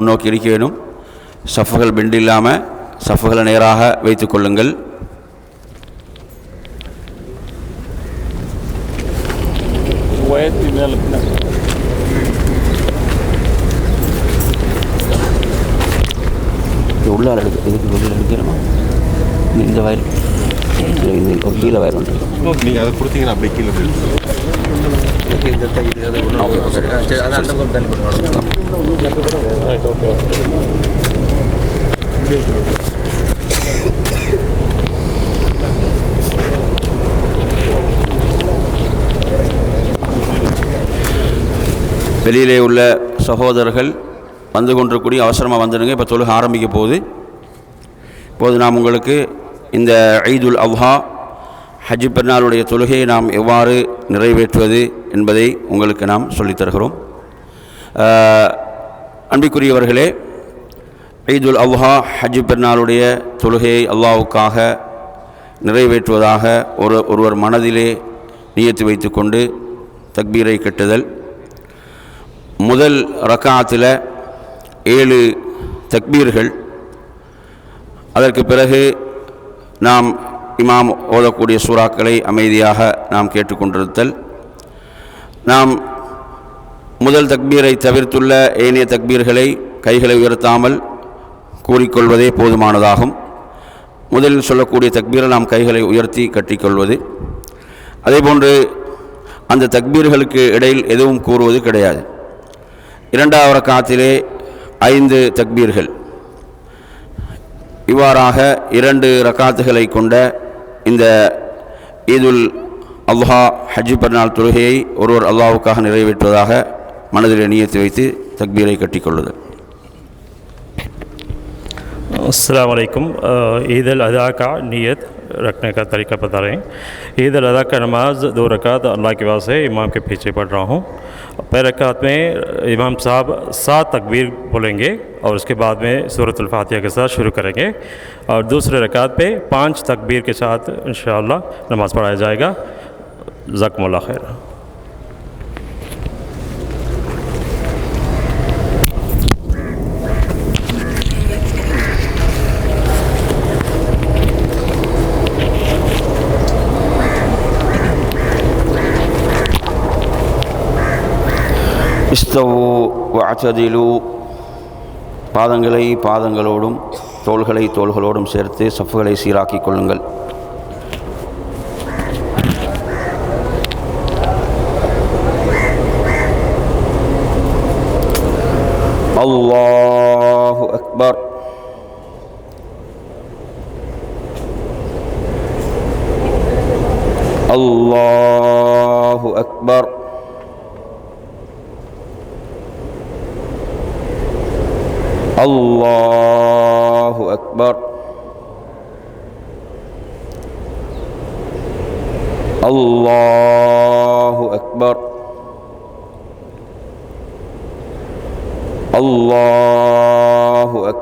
முன்னோக்கி இருக்க வேணும் சஃப்புகள் பெண்டு இல்லாமல் சஃபுகளை நேராக வைத்துக் கொள்ளுங்கள். உள்ளால் எடுக்க இதுக்கு வெளியில் எடுக்கணுமா இந்த வயல். ஒரு கீழே வயல் நீங்கள் அதை கொடுத்தீங்கன்னா அப்படியே கீழே வெளியிலே உள்ள சகோதரர்கள் வந்து கொண்டிருக்கூடிய அவசரமாக வந்துடுங்க. இப்போ தொழுக ஆரம்பிக்க போகுது. இப்போது நாம் உங்களுக்கு இந்த ஈதுல் அவ்ஹா ஹஜ் பெருநாளுடைய தொழுகையை நாம் எவ்வாறு நிறைவேற்றுவது என்பதை உங்களுக்கு நாம் சொல்லித் தருகிறோம் அன்பிற்குரியவர்களே ஈதுல் அவ்ஹா ஹஜ் பெருநாளுடைய தொழுகையை அல்லாவுக்காக நிறைவேற்றுவதாக ஒரு ஒருவர் மனதிலே நியத்து வைத்துக்கொண்டு தக்பீரை கட்டுதல். முதல் ரக்காத்தில் ஏழு தக்பீர்கள். அதற்கு பிறகு நாம் இமாம் ஓதக்கூடிய சூறாக்களை அமைதியாக நாம் கேட்டுக்கொண்டிருத்தல். நாம் முதல் தக்பீரை தவிர்த்துள்ள ஏனைய தக்பீர்களை கைகளை உயர்த்தாமல் கூறிக்கொள்வதே போதுமானதாகும். முதலில் சொல்லக்கூடிய தக்பீரை நாம் கைகளை உயர்த்தி கட்டிக்கொள்வது. அதேபோன்று அந்த தக்பீர்களுக்கு இடையில் எதுவும் கூறுவது கிடையாது. இரண்டாவது காத்திலே ஐந்து தக்பீர்கள். இவ்வாறாக இரண்டு ரக்காத்துகளை கொண்ட இந்த ஈதுல் அல்லாஹா ஹஜ்ஜி பெருநாள் தொழுகையை ஒருவர் அல்லாவுக்காக நிறைவேற்றுவதாக மனதில் நியத்து வைத்து தக்பீரை கட்டிக்கொள்ளுதல். அஸ்லாம் வலைக்கும் ஈதல் அதாக்கா நியத். رکھنے کا طریقہ بتا رہے ہیں عید الاضحیٰ کا نماز دو رکعت اللہ کے واسطے امام کے پیچھے پڑھ رہا ہوں۔ پہلے رکعت میں امام صاحب سات تکبیر بولیں گے اور اس کے بعد میں صورت الفاتحہ کے ساتھ شروع کریں گے۔ اور دوسرے رکعت پہ پانچ تکبیر کے ساتھ انشاءاللہ نماز پڑھایا جائے گا۔ زکم اللہ خیر۔ இஸ்தவு வாச்சதிலு பாதங்களை பாதங்களோடும் தோள்களை தோள்களோடும் சேர்த்து சஃப்புகளை சீராக்கிக் கொள்ளுங்கள். அல்லாஹு.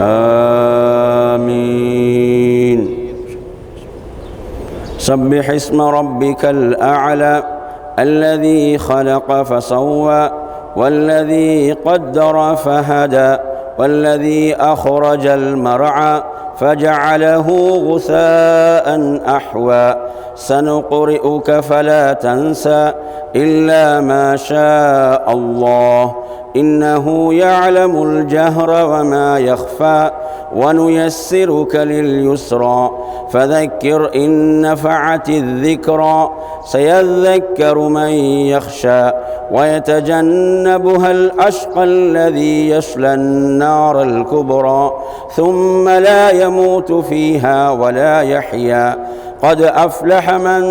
آمين. سبح اسم ربك الأعلى الذي خلق فسوى والذي قدر فهدى والذي أخرج المرعى فجعله غثاء أحوى. سنقرئك فلا تنسى إلا ما شاء الله. إنه يعلم الجهر وما يخفى ونيسرك لليسرى. فذكر إن نفعت الذكرى سيذكر من يخشى. ويتجنبها الأشقى الذي يصلى النار الكبرى. ثم لا يموت فيها ولا يحيا. قد أفلح من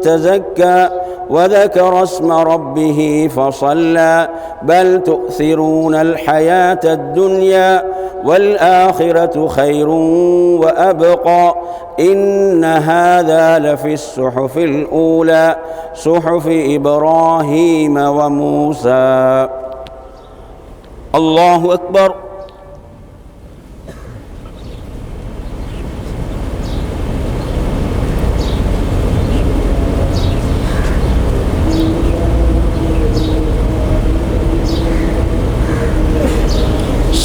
تزكى وذكر اسم ربه فصلى بل تؤثرون الحياة الدنيا والآخرة خير وأبقى إن هذا لفي الصحف الأولى صحف إبراهيم وموسى. الله أكبر.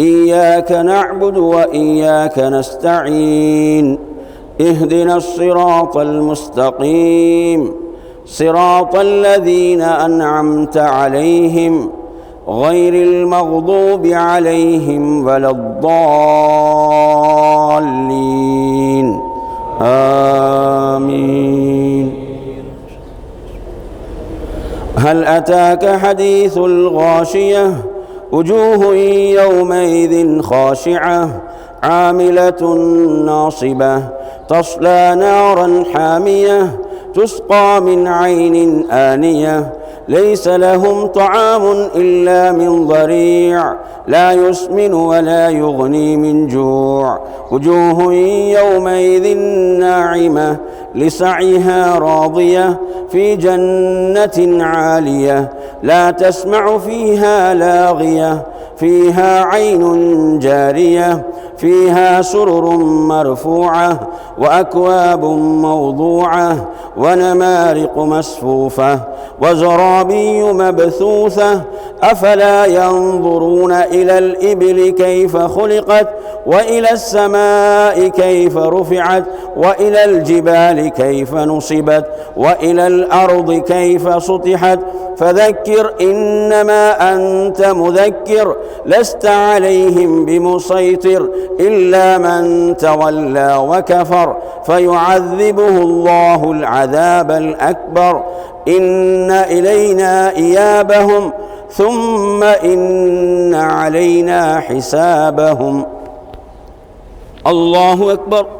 إياك نعبد وإياك نستعين. اهدنا الصراط المستقيم. صراط الذين أنعمت عليهم غير المغضوب عليهم ولا الضالين. آمين. هل أتاك حديث الغاشية؟ وجوه يومئذ خاشعة عاملة ناصبة تصلى نارا حامية تسقى من عين آنية. ليس لهم طعام إلا من ضريع لا يسمن ولا يغني من جوع. وجوه يومئذ ناعمة لسعيها راضية في جنة عالية لا تسمع فيها لاغية. فيها عين جارية فيها سرر مرفوعة وأكواب موضوعة ونمارق مسفوفة وزرابي مبثوثة أفلا ينظرون إلى الإبل كيف خلقت وإلى السماء كيف رفعت وإلى الجبال كيف نصبت وإلى الأرض كيف سطحت. فذكر إنما أنت مذكر لست عليهم بمسيطر إلا من تولى وكفر فيعذبه الله العذاب الأكبر. إن إلينا إيابهم ثم إن علينا حسابهم. الله أكبر.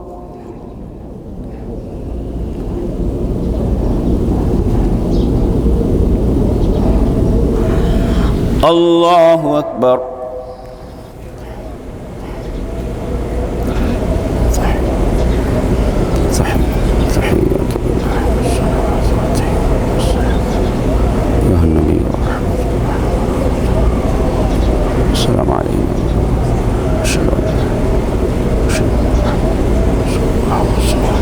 الله أكبر صح صح أيها النبي ورحمة الله السلام عليكم أشهد أن لا أشهد أن محمداً رسول الله اللهم صل على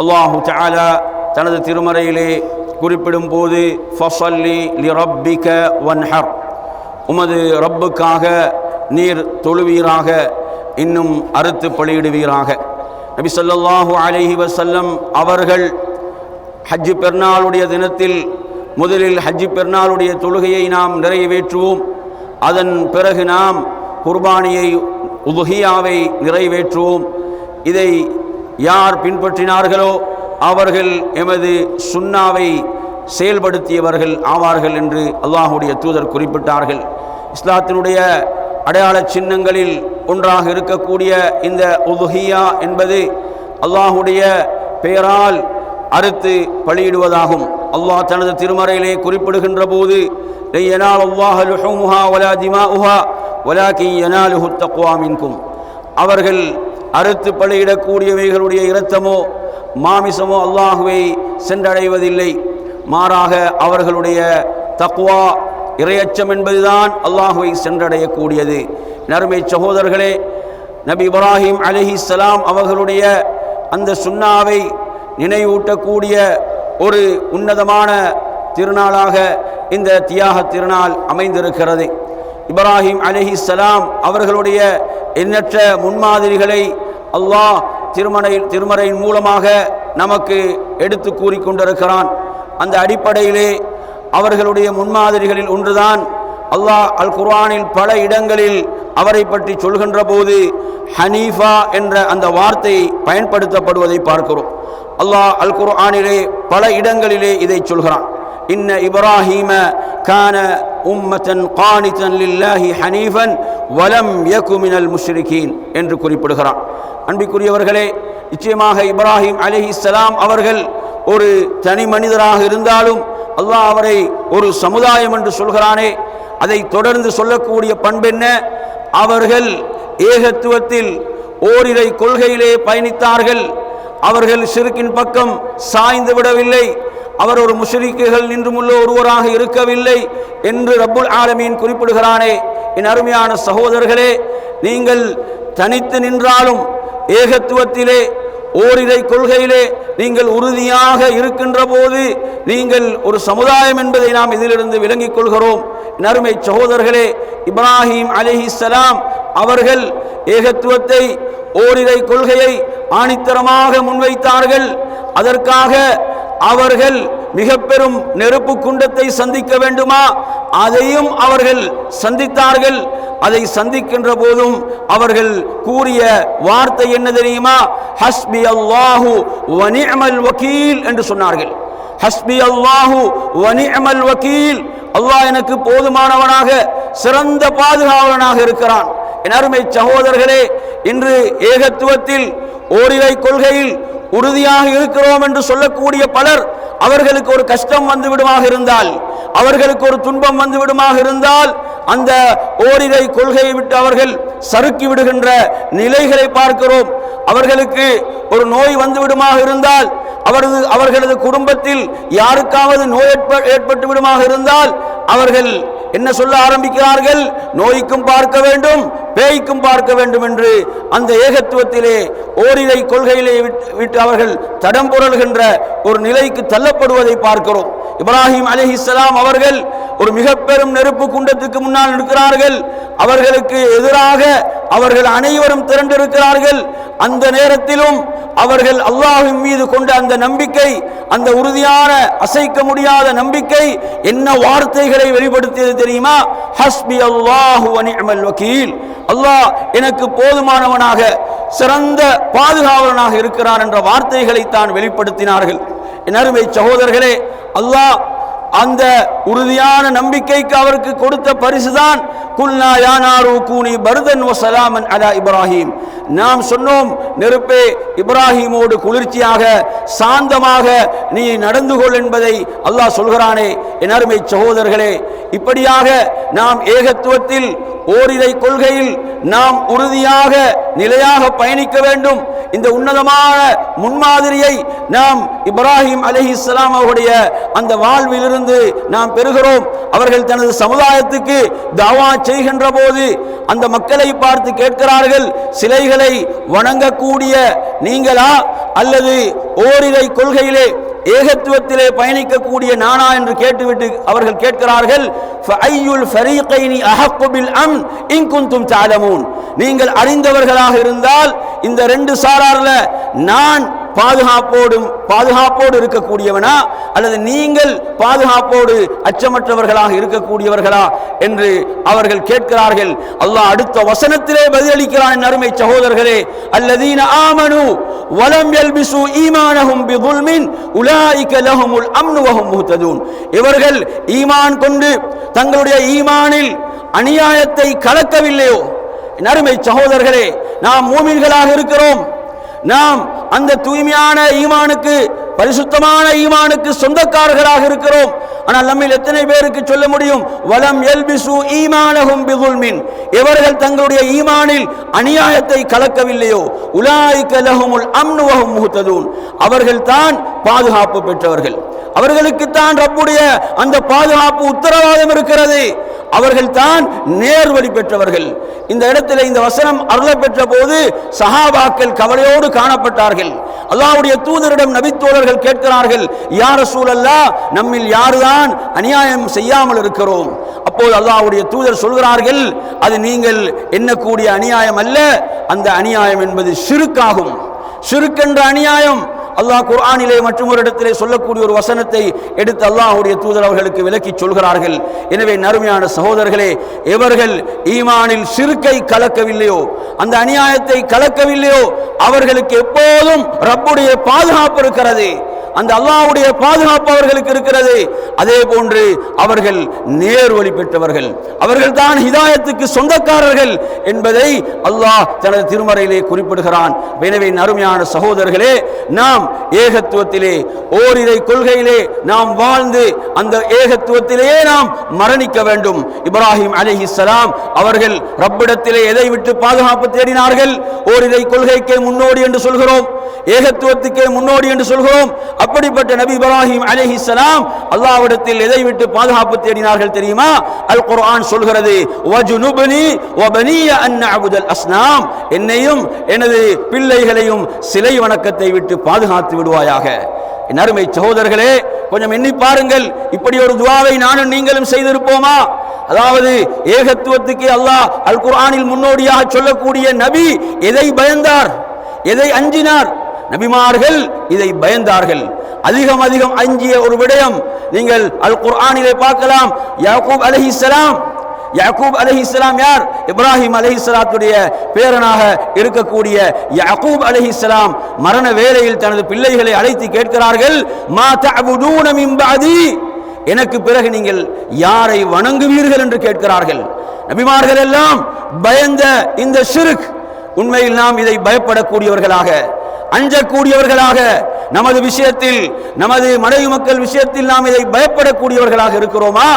அல்லாஹு தாலா தனது திருமறையிலே குறிப்பிடும் போது ஃபசல்லி லி ரப்பிக வன்ஹர். உமது ரப்புக்காக நீர் தொழுவீராக இன்னும் அறுத்து பலியிடுவீராக. நபி சொல்லாஹு அலஹி வசல்லம் அவர்கள் ஹஜ்ஜு பெருநாளுடைய தினத்தில் முதலில் ஹஜ்ஜு பெருநாளுடைய தொழுகையை நாம் நிறைவேற்றுவோம். அதன் பிறகு நாம் குர்பானியை உதுஹியாவை நிறைவேற்றுவோம். இதை யார் பின்பற்றினார்களோ அவர்கள் எமது சுன்னாவை செயல்படுத்தியவர்கள் ஆவார்கள் என்று அல்லாஹுடைய தூதர் குறிப்பிட்டார்கள். இஸ்லாத்தினுடைய அடையாள சின்னங்களில் ஒன்றாக இருக்கக்கூடிய இந்த உதுஹியா என்பது அல்லாஹுடைய பெயரால் அறுத்து பலியிடுவதாகும். அல்லாஹ் தனது திருமறையிலே குறிப்பிடுகின்ற போது அவர்கள் அறுத்து பலியிடக்கூடியவைகளுடைய இரத்தமோ மாமிசமோ அல்லாஹுவை சென்றடைவதில்லை. மாறாக அவர்களுடைய தக்குவா இரையச்சம் என்பதுதான் அல்லாஹுவை சென்றடையக்கூடியது. நறுமை சகோதரர்களே நபி இப்ராஹிம் சலாம் அவர்களுடைய அந்த சுண்ணாவை நினைவூட்டக்கூடிய ஒரு உன்னதமான திருநாளாக இந்த தியாக திருநாள் அமைந்திருக்கிறது. இப்ராஹிம் அலிஹிஸ்ஸலாம் அவர்களுடைய எண்ணற்ற முன்மாதிரிகளை அல்லாஹ் திருமணை திருமறையின் மூலமாக நமக்கு எடுத்து கூறிக்கொண்டிருக்கிறான் அந்த அடிப்படையிலே அவர்களுடைய முன்மாதிரிகளில் ஒன்றுதான் அல்லாஹ் அல் குர்ஆனில் பல இடங்களில் அவரை பற்றி சொல்கின்ற போது ஹனீஃபா என்ற அந்த வார்த்தை பயன்படுத்தப்படுவதை பார்க்கிறோம். அல்லாஹ் அல் குர்ஆனிலே பல இடங்களிலே இதை சொல்கிறான். இன்ன இப்ராஹீம கான உம்மத்தன் காணித்தன் லில்லாஹி ஹனீஃபன் வலம் யகுமினல் முஷ்ரிகீன் என்று குறிப்பிடுகிறான். அன்பிற்குரியவர்களே நிச்சயமாக இப்ராஹிம் அலிஹிஸ்ஸலாம் அவர்கள் ஒரு தனி மனிதராக இருந்தாலும் அல்லாஹ் அவரை ஒரு சமுதாயம் என்று சொல்கிறானே அதை தொடர்ந்து சொல்லக்கூடிய பண்பென்ன? அவர்கள் ஏகத்துவத்தில் ஓரிரை கொள்கையிலே பயணித்தார்கள். அவர்கள் சிறுக்கின் பக்கம் சாய்ந்து விடவில்லை. அவர் ஒரு முஷரிக்குகள் நின்றுமுள்ள ஒருவராக இருக்கவில்லை என்று ரப்புல் ஆலமீன் குறிப்பிடுகிறானே. என் அருமையான சகோதரர்களே நீங்கள் தனித்து நின்றாலும் ஏகத்துவத்திலே ஓரிரை கொள்கையிலே நீங்கள் உறுதியாக இருக்கின்ற போது நீங்கள் ஒரு சமுதாயம் என்பதை நாம் இதிலிருந்து விளங்கிக் கொள்கிறோம். என் சகோதரர்களே இப்ராஹிம் அலிஹிஸ்ஸலாம் அவர்கள் ஏகத்துவத்தை ஓரிரை கொள்கையை ஆணித்தரமாக முன்வைத்தார்கள். அதற்காக அவர்கள் மிக பெரும் நெருப்பு குண்டத்தை சந்திக்க வேண்டுமா? அதையும் அவர்கள் சந்தித்தார்கள். அதை சந்திக்கின்ற போதும் அவர்கள் கூறிய வார்த்தை என்ன தெரியுமா? ஹஸ்பி அல்லாஹு வனிமல் வக்கீல் என்று சொன்னார்கள். ஹஸ்பி அல்லாஹு வனிமல் வக்கீல் அல்லாஹ் எனக்கு போதுமானவனாக சிறந்த பாதுகாவலனாக இருக்கிறான். என் அருமை சகோதரர்களே இன்று ஏகத்துவத்தில் ஓரிரை கொள்கையில் உறுதியாக இருக்கிறோம் என்று சொல்லக்கூடிய பலர் அவர்களுக்கு ஒரு கஷ்டம் வந்து விடுமாக இருந்தால் அவர்களுக்கு ஒரு துன்பம் வந்து விடுமாக இருந்தால் அந்த ஓரிரை கொள்கையை விட்டு அவர்கள் சறுக்கி விடுகின்ற நிலைகளை பார்க்கிறோம். அவர்களுக்கு ஒரு நோய் வந்து விடுமாக இருந்தால் அவரது அவர்களது குடும்பத்தில் யாருக்காவது நோய் ஏற்ப- ஏற்பட்டு விடுமாக இருந்தால் அவர்கள் என்ன சொல்ல ஆரம்பிக்கிறார்கள்? நோய்க்கும் பார்க்க வேண்டும் பேய்க்கும் பார்க்க வேண்டும் என்று அந்த ஏகத்துவத்திலே ஓரிழை கொள்கையிலே விட்டு- விட்டு அவர்கள் தடம் புரள்கின்ற ஒரு நிலைக்கு தள்ளப்படுவதை பார்க்கிறோம். இப்ராஹிம் அலிஹிஸ்ஸலாம் அவர்கள் ஒரு மிக பெரும் நெருப்பு குண்டத்துக்கு முன்னால் நிற்கிறார்கள். அவர்களுக்கு எதிராக அவர்கள் அனைவரும் திரண்டிருக்கிறார்கள். அந்த நேரத்திலும் அவர்கள் அல்லாஹின் மீது கொண்ட அந்த நம்பிக்கை அந்த உறுதியான அசைக்க முடியாத நம்பிக்கை என்ன வார்த்தைகளை வெளிப்படுத்தியது தெரியுமா? ஹஸ்பி அல்லாஹு அனிமல் வக்கீல் அல்லாஹ் எனக்கு போதுமானவனாக சிறந்த பாதுகாவலனாக இருக்கிறான் என்ற வார்த்தைகளை தான் வெளிப்படுத்தினார்கள். என் அருமை சகோதரர்களே அல்லாஹ் அந்த உறுதியான நம்பிக்கைக்கு அவருக்கு கொடுத்த பரிசுதான். குல்னா யானாரு கூனி பருதன் வசலாமன் அலா இப்ராஹிம். நாம் சொன்னோம் நெருப்பே இப்ராஹிமோடு குளிர்ச்சியாக சாந்தமாக நீ நடந்து கொள் என்பதை அல்லாஹ் சொல்கிறானே. என் அருமை சகோதரர்களே இப்படியாக நாம் ஏகத்துவத்தில் ஓரிரை கொள்கையில் நாம் உறுதியாக நிலையாக பயணிக்க வேண்டும். இந்த உன்னதமான முன்மாதிரியை நாம் இப்ராஹிம் அலைஹிஸ்ஸலாம் அவருடைய அந்த வாழ்விலிருந்து நாம் பெறுகிறோம். அவர்கள் தனது சமுதாயத்துக்கு தாவா செய்கின்ற போது அந்த மக்களை பார்த்து கேட்கிறார்கள் சிலைகளை வணங்கக்கூடிய நீங்களா? அல்லது ஓரிரை கொள்கையிலே ஏகத்துவத்திலே பயணிக்கக்கூடிய நானா என்று கேட்டுவிட்டு அவர்கள் கேட்கிறார்கள் நீங்கள் அறிந்தவர்களாக இருந்தால் இந்த ரெண்டு சாரார்ல நான் பாதுகாப்போடும் பாதுகாப்போடு இருக்கக்கூடியவனா அல்லது நீங்கள் பாதுகாப்போடு அச்சமற்றவர்களாக இருக்கக்கூடியவர்களா என்று அவர்கள் கேட்கிறார்கள். அல்லாஹ் அடுத்த வசனத்திலே பதிலளிக்கிறான் அருமை சகோதரர்களே அல்லதீன ஆமனு வலம் யல்பிசு ஈமானஹும் பிதுல்மின் உலாயிக லஹுமுல் அம்னு வஹும் முஹ்ததூன் இவர்கள் ஈமான் கொண்டு தங்களுடைய ஈமானில் அநியாயத்தை கலக்கவில்லையோ? நறுமை சகோதரர்களே நாம் மூமின்களாக இருக்கிறோம். நாம் அந்த தூய்மையான ஈமானுக்கு பரிசுத்தமான ஈமானுக்கு சொந்தக்காரர்களாக இருக்கிறோம். ஆனால் நம்மில் எத்தனை பேருக்கு சொல்ல முடியும்? வலம் எல்பிசு ஈமானகும் பிகுல்மின் இவர்கள் தங்களுடைய ஈமானில் அநியாயத்தை கலக்கவில்லையோ? உலாய்க்க லஹுமுல் அம்னுவகும் முகுத்ததூன் அவர்கள் தான் பாதுகாப்பு பெற்றவர்கள். அவர்களுக்கு தான் ரப்புடைய அந்த பாதுகாப்பு உத்தரவாதம் இருக்கிறது. அவர்கள் தான் நேர்வழி பெற்றவர்கள். இந்த இடத்துல இந்த வசனம் அருள பெற்ற போது சஹாபாக்கள் கவலையோடு காணப்பட்டார்கள். அல்லாவுடைய தூதரிடம் நபித்தோழர்கள் கேட்கிறார்கள் யார் சூழல்லா நம்மில் யாருதான் அநியாயம் செய்யாமல் இருக்கிறோம்? அப்போது அல்லாவுடைய தூதர் சொல்கிறார்கள் அது நீங்கள் எண்ணக்கூடிய அநியாயம் அல்ல அந்த அநியாயம் என்பது சிறுக்காகும். சிறுக்கென்ற அநியாயம் அல்லாஹ் குர்ஆனிலே மற்றும் ஒரு இடத்திலே சொல்லக்கூடிய ஒரு வசனத்தை எடுத்து அல்லாஹுடைய தூதர் அவர்களுக்கு விலக்கி சொல்கிறார்கள். எனவே நறுமையான சகோதரர்களே எவர்கள் ஈமானில் சிறுக்கை கலக்கவில்லையோ அந்த அநியாயத்தை கலக்கவில்லையோ அவர்களுக்கு எப்போதும் ரப்புடைய பாதுகாப்பு இருக்கிறது. அந்த அல்லாவுடைய பாதுகாப்பு அவர்களுக்கு இருக்கிறது. அதே போன்று அவர்கள் நேர் வழி பெற்றவர்கள். அவர்கள் தான் ஹிதாயத்துக்கு சொந்தக்காரர்கள் என்பதை அல்லாஹ் தனது திருமறையிலே குறிப்பிடுகிறான். எனவே அருமையான சகோதரர்களே நாம் ஏகத்துவத்திலே ஓரிரை கொள்கையிலே நாம் வாழ்ந்து அந்த ஏகத்துவத்திலேயே நாம் மரணிக்க வேண்டும். இப்ராஹிம் அலைஹிஸ்ஸலாம் அவர்கள் ரப்பிடத்திலே எதை விட்டு பாதுகாப்பு தேடினார்கள்? ஓரிரை கொள்கைக்கே முன்னோடி என்று சொல்கிறோம். ஏகத்துவத்துக்கே முன்னோடி என்று சொல்கிறோம். அப்படிப்பட்ட நபி இப்ராஹிம் அலைஹிஸ்ஸலாம் அல்லாவிடத்தில் எதை விட்டு பாதுகாப்பு தேடினார்கள் தெரியுமா? அல் குர்ஆன் சொல்கிறது வஜுனுபனி வபனிய அன் அபுதல் அஸ்னாம். என்னையும் எனது பிள்ளைகளையும் சிலை வணக்கத்தை விட்டு பாதுகாத்து விடுவாயாக. என் அருமை சகோதரர்களே கொஞ்சம் எண்ணி பாருங்கள். இப்படி ஒரு துவாவை நானும் நீங்களும் செய்திருப்போமா? அதாவது ஏகத்துவத்துக்கு அல்லாஹ் அல் குர்ஆனில் முன்னோடியாக சொல்லக்கூடிய நபி எதை பயந்தார்? எதை அஞ்சினார்? நபிமார்கள் இதை பயந்தார்கள். அதிகம் அதிகம் அஞ்சிய ஒரு விடயம் நீங்கள் அல் குர்ஆனிலே பார்க்கலாம். யாக்கூப் அலைஹிஸ்ஸலாம் யாக்கூப் அலைஹிஸ்ஸலாம் யார்? இப்ராஹிம் அலைஹிஸ்ஸலாத்துடைய பேரனாக இருக்கக்கூடிய யாக்கூப் அலைஹிஸ்ஸலாம் மரண வேளையில் தனது பிள்ளைகளை அழைத்து கேட்கிறார்கள் மா தஅபுதூன மின் பஅதி? எனக்கு பிறகு நீங்கள் யாரை வணங்குவீர்கள் என்று கேட்கிறார்கள். நபிமார்கள் எல்லாம் பயந்த இந்த சிறுக் உண்மையில் நாம் இதை பயப்படக்கூடியவர்களாக அஞ்சக்கூடியவர்களாக நமது விஷயத்தில் நமது மனைவி மக்கள் விஷயத்தில் நாம் இதை பயப்படக்கூடியவர்களாக இருக்கிறோமா?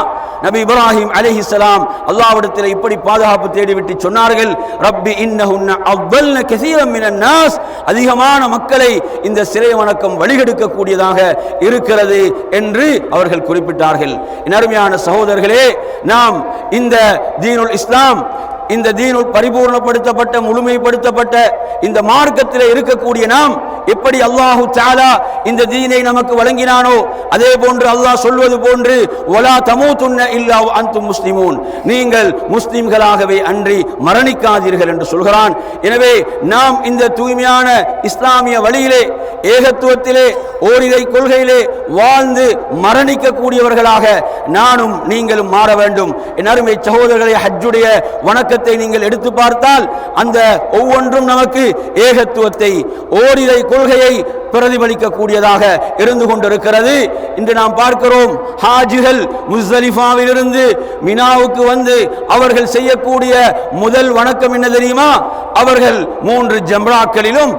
நபி இப்ராஹிம் அலைஹிஸ்ஸலாம் அல்லாவிடத்தில் இப்படி பாதுகாப்பு தேடிவிட்டு சொன்னார்கள் ரப்பி இன்னஹுன்ன அவ்வல்ன கஸீரம் நாஸ். அதிகமான மக்களை இந்த சிறை வணக்கம் வழிகெடுக்கக்கூடியதாக இருக்கிறது என்று அவர்கள் குறிப்பிட்டார்கள். என் அருமையான சகோதரர்களே நாம் இந்த தீனுல் இஸ்லாம் இந்த தீனுள் பரிபூர்ணப்படுத்தப்பட்ட முழுமைப்படுத்தப்பட்ட இந்த மார்க்கத்தில் இருக்கக்கூடிய நாம் எப்படி அல்லாஹு தாலா இந்த தீனை நமக்கு வழங்கினானோ அதே போன்று அல்லாஹ் சொல்வது போன்று ஒலா தமூதுன்ன இல்லா அன்தும் முஸ்லிமூன். நீங்கள் முஸ்லிம்களாகவே அன்றி மரணிக்காதீர்கள் என்று சொல்கிறான். எனவே நாம் இந்த தூய்மையான இஸ்லாமிய வழியிலே ஏகத்துவத்திலே ஓரிரை கொள்கையிலே வாழ்ந்து மரணிக்கக்கூடியவர்களாக நானும் நீங்களும் மாற வேண்டும். என் அருமை சகோதரர்களை ஹஜ்ஜுடைய வணக்கத்தை நீங்கள் எடுத்து பார்த்தால் அந்த ஒவ்வொன்றும் நமக்கு ஏகத்துவத்தை ஓரிரை கொள்கையை பிரதிபலிக்கக்கூடியதாக இருந்து கொண்டிருக்கிறது. இன்று நாம் பார்க்கிறோம் ஹாஜிகள் முஸ்தலிஃபாவிலிருந்து மினாவுக்கு வந்து அவர்கள் செய்யக்கூடிய முதல் வணக்கம் என்ன தெரியுமா? அவர்கள் மூன்று ஜம்ராக்களிலும்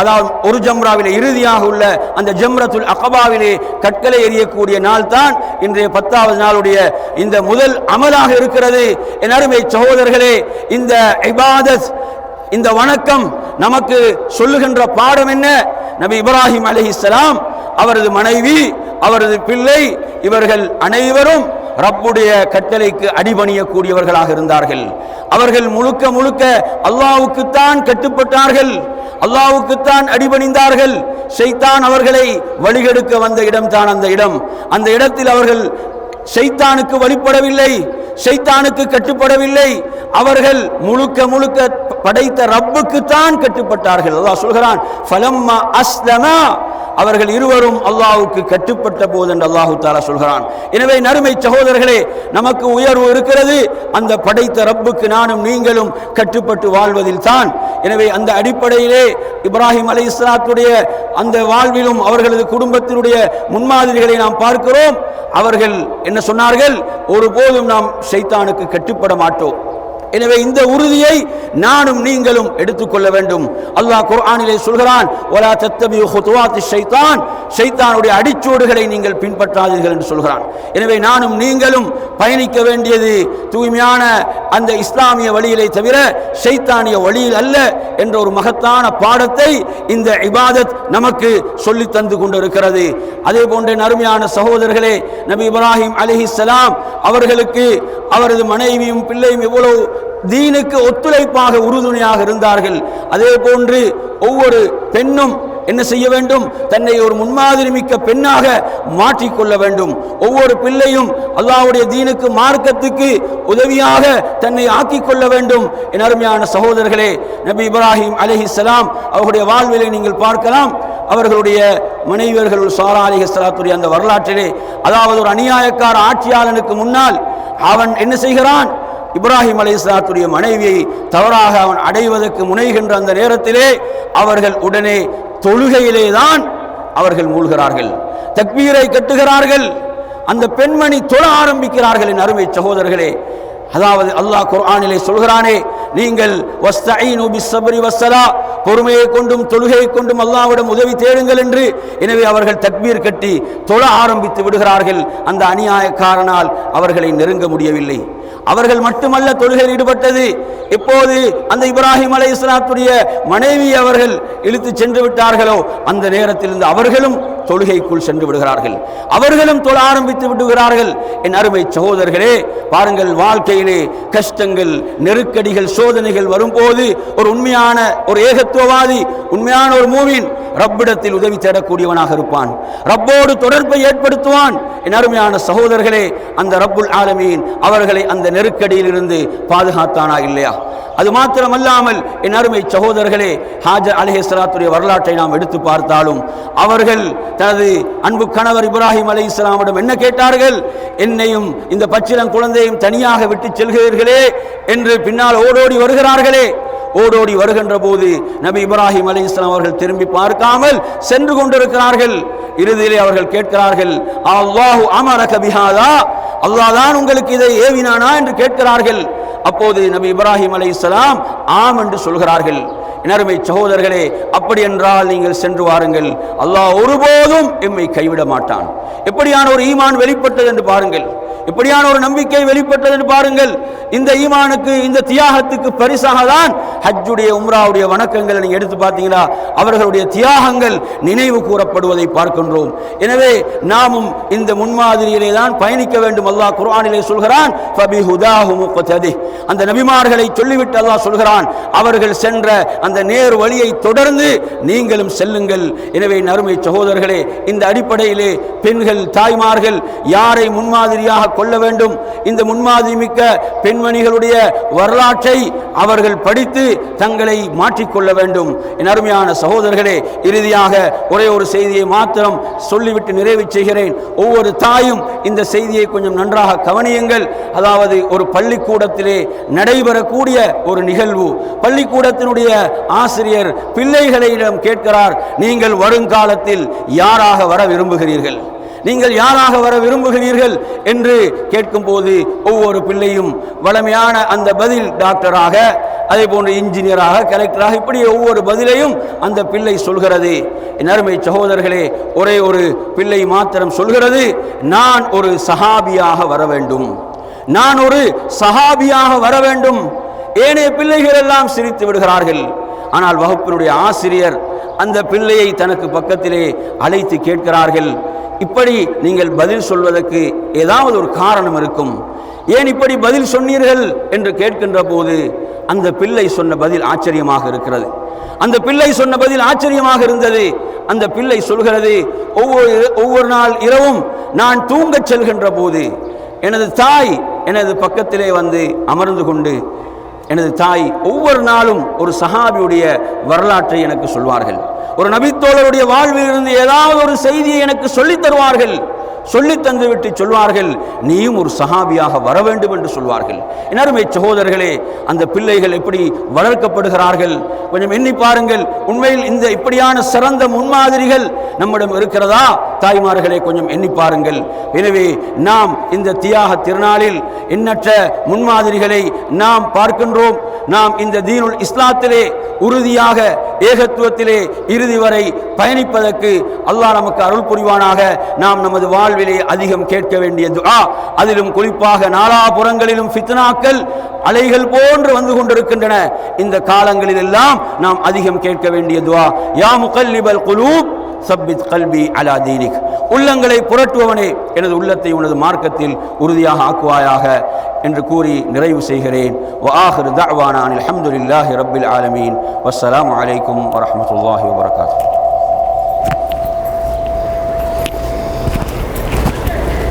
அதாவது ஒரு ஜம்ராவிலே இறுதியாக உள்ள அந்த ஜம்ரத்துல் அகபாவிலே கற்களை எரியக்கூடிய நாள் தான் இன்றைய பத்தாவது நாளுடைய இந்த முதல் அமலாக இருக்கிறது. என் அருமை சகோதரர்களே இந்த இபாதத் இந்த வணக்கம் நமக்கு சொல்லுகின்ற பாடம் என்ன? நபி இப்ராஹிம் அலிஹிஸ்லாம் அவரது மனைவி அவரது பிள்ளை இவர்கள் அனைவரும் ரப்புடைய கட்டளைக்கு அடிபணியக்கூடியவர்களாக இருந்தார்கள். அவர்கள் முழுக்க முழுக்க அல்லாவுக்குத்தான் கட்டுப்பட்டார்கள். அல்லாவுக்குத்தான் அடிபணிந்தார்கள். ஷைத்தான் அவர்களை வழிகெடுக்க வந்த இடம்தான் அந்த இடம். அந்த இடத்தில் அவர்கள் ஷைத்தானுக்கு வழிபடவில்லை. ஷைத்தானுக்கு கட்டுப்படவில்லை. அவர்கள் முழுக்க முழுக்க படைத்த ரப்புக்குத்தான் கட்டுப்பட்டார்கள். அல்லாஹ் சொல்கிறான் ஃபலம்மா அஸ்லமா அவர்கள் இருவரும் அல்லாஹுக்கு கட்டுப்பட்ட போது என்று அல்லாஹு தாலா சொல்கிறான். எனவே நறுமை சகோதரர்களே நமக்கு உயர்வு இருக்கிறது. அந்த படைத்த ரப்புக்கு நானும் நீங்களும் கட்டுப்பட்டு வாழ்வதில் தான். எனவே அந்த அடிப்படையிலே இப்ராஹிம் அலை இஸ்லாத்துடைய அந்த வாழ்விலும் அவர்களது குடும்பத்தினுடைய முன்மாதிரிகளை நாம் பார்க்கிறோம். அவர்கள் என்ன சொன்னார்கள்? ஒருபோதும் நாம் சைத்தானுக்கு கட்டுப்பட மாட்டோம். எனவே இந்த உறுதியை நானும் நீங்களும் எடுத்துக்கொள்ள வேண்டும். அல்லாஹ் குர்ஆனிலே சொல்கிறான் ஒலா தத்தபியு ஹுதுவாத்தி ஷைத்தான். ஷைத்தானுடைய அடிச்சோடுகளை நீங்கள் பின்பற்றாதீர்கள் என்று சொல்கிறான். எனவே நானும் நீங்களும் பயணிக்க வேண்டியது தூய்மையான அந்த இஸ்லாமிய வழியிலே தவிர சைத்தானிய வழியில் அல்ல என்ற ஒரு மகத்தான பாடத்தை இந்த இபாதத் நமக்கு சொல்லி தந்து கொண்டிருக்கிறது. அதே போன்ற அருமையான சகோதரர்களே நபி இப்ராஹிம் அலிஹிஸ்ஸலாம் அவர்களுக்கு அவரது மனைவியும் பிள்ளையும் எவ்வளவு தீனுக்கு ஒத்துழைப்பாக உறுதுணையாக இருந்தார்கள். அதே போன்று ஒவ்வொரு பெண்ணும் என்ன செய்ய வேண்டும்? தன்னை ஒரு முன்மாதிரி மிக்க பெண்ணாக மாற்றிக்கொள்ள வேண்டும். ஒவ்வொரு பிள்ளையும் அல்லாவுடைய தீனுக்கு மார்க்கத்துக்கு உதவியாக தன்னை ஆக்கிக் கொள்ள வேண்டும். என் அருமையான சகோதரர்களே நபி இப்ராஹிம் அலிஹிஸ்ஸலாம் அவருடைய வாழ்விலை நீங்கள் பார்க்கலாம் அவர்களுடைய மனைவியர்கள் சாரா அலிஹலாத்துடைய அந்த வரலாற்றிலே அதாவது ஒரு அநியாயக்கார ஆட்சியாளனுக்கு முன்னால் அவன் என்ன செய்கிறான்? இப்ராஹிம் அலை இஸ்லாத்துடைய மனைவியை தவறாக அவன் அடைவதற்கு முனைகின்ற அந்த நேரத்திலே அவர்கள் உடனே தொழுகையிலே தான் அவர்கள் மூழ்கிறார்கள். தக்பீரை கட்டுகிறார்கள். அந்த பெண்மணி தொழ ஆரம்பிக்கிறார்கள் என் அருமை சகோதரர்களே. அதாவது அல்லாஹ் குர்ஆனிலே சொல்கிறானே நீங்கள் பொறுமையை கொண்டும் தொழுகையை கொண்டும் அல்லாவிடம் உதவி தேடுங்கள் என்று. எனவே அவர்கள் தக்பீர் கட்டி தொழ ஆரம்பித்து விடுகிறார்கள். அந்த அநியாயக்காரனால் அவர்களை நெருங்க முடியவில்லை. அவர்கள் மட்டுமல்ல தொழுகையில் ஈடுபட்டது. எப்போது அந்த இப்ராஹிம் அலை இஸ்லாத்துடைய மனைவி அவர்கள் இழுத்து சென்று விட்டார்களோ அந்த நேரத்திலிருந்து அவர்களும் தொழுகைக்குள் சென்று விடுகிறார்கள். அவர்களும் தொழ ஆரம்பித்து விடுகிறார்கள். என் அருமை சகோதரர்களே பாருங்கள் வாழ்க்கையிலே கஷ்டங்கள் நெருக்கடிகள் சோதனைகள் வரும்போது ஒரு உண்மையான ஒரு ஏகத்துவவாதி உண்மையான ஒரு மூவின் ரப்பிடத்தில் உதவி தேடக்கூடியவனாக இருப்பான். ரப்போடு தொடர்பை ஏற்படுத்துவான். என் அருமையான சகோதரர்களே அந்த ரப்புல் ஆலமீன் அவர்களை அந்த இந்த நெருக்கடியிலிருந்து பாதுகாத்தானா இல்லையா? அது மாத்திரமல்லாமல் என் அருமை சகோதரர்களே ஹாஜர் அலிஹஸ்லாத்துடைய வரலாற்றை நாம் எடுத்து பார்த்தாலும் அவர்கள் தனது அன்பு கணவர் இப்ராஹிம் அலி இஸ்லாமிடம் என்ன கேட்டார்கள்? என்னையும் இந்த பச்சிலம் குழந்தையும் தனியாக விட்டு செல்கிறீர்களே என்று பின்னால் ஓடோடி வருகிறார்களே. ஓடோடி வருகின்ற போது நபி இப்ராஹிம் அலி இஸ்லாம் அவர்கள் திரும்பி பார்க்காமல் சென்று கொண்டிருக்கிறார்கள். இறுதியிலே அவர்கள் கேட்கிறார்கள் அல்லாஹு அமரக பிஹாதா அல்லாஹ் தான் உங்களுக்கு இதை ஏவினானா? என்று கேட்கிறார்கள். அப்போது நபி இப்ராஹிம் அலை இஸ்லாம் ஆம் என்று சொல்கிறார்கள். நறுமை சகோதரர்களே அப்படி என்றால் நீங்கள் சென்று வாருங்கள். அல்லாஹ் ஒருபோதும் எம்மை கைவிட மாட்டான். எப்படியான ஒரு ஈமான் வெளிப்பட்டது என்று பாருங்கள். இப்படியான ஒரு நம்பிக்கை வெளிப்பட்டதுன்னு பாருங்கள். இந்த ஈமானுக்கு இந்த தியாகத்துக்கு பரிசாக தான் ஹஜ்ஜுடைய உம்ராவுடைய வணக்கங்களை நீங்கள் எடுத்து பார்த்தீங்களா? அவர்களுடைய தியாகங்கள் நினைவு கூறப்படுவதை பார்க்கின்றோம். எனவே நாமும் இந்த முன்மாதிரியிலே தான் பயணிக்க வேண்டும். அல்லாஹ் குர்ஆனிலே சொல்கிறான் அந்த நபிமார்களை சொல்லிவிட்டு அல்லாஹ் சொல்கிறான் அவர்கள் சென்ற அந்த நேர் வழியை தொடர்ந்து நீங்களும் செல்லுங்கள். எனவே நறுமை சகோதரர்களே இந்த அடிப்படையிலே பெண்கள் தாய்மார்கள் யாரை முன்மாதிரியாக கொள்ள வேண்டும். இந்த முன்மாதிரி மிக்க பெண்மணிகளுடைய வரலாற்றை அவர்கள் படித்து தங்களை மாற்றிக்கொள்ள வேண்டும். என் அருமையான சகோதரர்களே இறுதியாக ஒரே ஒரு செய்தியை மாத்திரம் சொல்லிவிட்டு நிறைவு செய்கிறேன். ஒவ்வொரு தாயும் இந்த செய்தியை கொஞ்சம் நன்றாக கவனியுங்கள். அதாவது ஒரு பள்ளிக்கூடத்திலே நடைபெறக்கூடிய ஒரு நிகழ்வு. பள்ளிக்கூடத்தினுடைய ஆசிரியர் பிள்ளைகளிடம் கேட்கிறார் நீங்கள் வருங்காலத்தில் யாராக வர விரும்புகிறீர்கள்? நீங்கள் யாராக வர விரும்புகிறீர்கள் என்று கேட்கும்போது ஒவ்வொரு பிள்ளையும் வளமையான அந்த பதில் டாக்டராக அதே போன்று இன்ஜினியராக கலெக்டராக இப்படி ஒவ்வொரு பதிலையும் அந்த பிள்ளை சொல்கிறது. என் அருமை சகோதரர்களே ஒரே ஒரு பிள்ளை மாத்திரம் சொல்கிறது நான் ஒரு சஹாபியாக வர வேண்டும். நான் ஒரு சஹாபியாக வர வேண்டும். ஏனைய பிள்ளைகள் எல்லாம் சிரித்து விடுகிறார்கள். ஆனால் வகுப்பினுடைய ஆசிரியர் அந்த பிள்ளையை தனக்கு பக்கத்திலே அழைத்து கேட்கிறார்கள். இப்படி நீங்கள் பதில் சொல்வதற்கு ஏதாவது ஒரு காரணம் இருக்கும். ஏன் இப்படி பதில் சொன்னீர்கள்? என்று கேட்கின்ற போது அந்த பிள்ளை சொன்ன பதில் ஆச்சரியமாக இருக்கிறது. அந்த பிள்ளை சொன்ன பதில் ஆச்சரியமாக இருந்தது. அந்த பிள்ளை சொல்கிறது ஒவ்வொரு ஒவ்வொரு நாள் இரவும் நான் தூங்கச் செல்கின்ற போது எனது தாய் எனது பக்கத்திலே வந்து அமர்ந்து கொண்டு எனது தாய் ஒவ்வொரு நாளும் ஒரு சஹாபியுடைய வரலாற்றை எனக்கு சொல்வார்கள். ஒரு நபித்தோழருடைய வாழ்வில் இருந்து ஏதாவது ஒரு செய்தியை எனக்கு சொல்லித் தருவார்கள். சொல்லி தந்துவிட்டு சொல்வார்கள் நீயும் ஒரு சஹாபியாக வர வேண்டும் என்று சொல்வார்கள். எனருமை சகோதரர்களே அந்த பிள்ளைகள் எப்படி வளர்க்கப்படுகிறார்கள்? கொஞ்சம் எண்ணி பாருங்கள் உண்மையில் இந்த இப்படியான சிறந்த முன்மாதிரிகள் நம்மிடம் இருக்கிறதா? தாய்மார்களே கொஞ்சம் எண்ணி பாருங்கள். எனவே நாம் இந்த தியாக திருநாளில் எண்ணற்ற முன்மாதிரிகளை நாம் பார்க்கின்றோம். நாம் இந்த தீனுல் இஸ்லாத்திலே உறுதியாக ஏகத்துவத்திலே இறுதி வரை பயணிப்பதற்கு அல்லாஹ் நமக்கு அருள் புரிவானாக. நாம் நமது வாழ்விலே அதிகம் கேட்க வேண்டிய துஆ. அதிலும் குறிப்பாக நாலாபுறங்களிலும் ஃபித்னாக்கள் அலைகள் போன்று வந்து கொண்டிருக்கின்றன. இந்த காலங்களில் எல்லாம் நாம் அதிகம் கேட்க வேண்டிய துஆ. யா முகல்லிபல் குலூப் சப்பித் கல்வி அலா தீனிக். உள்ளங்களை புரட்டுபவனே எனது உள்ளத்தை உனது மார்க்கத்தில் உறுதியாக ஆக்குவாயாக என்று கூறி நிறைவு செய்கிறேன். வாஹிர் தவானான் அலமதுல்லாஹி ரபில் ஆலமீன். வஸ்ஸலாம் அலைக்கும் வரமத்துல்லாஹி வபர்காத்து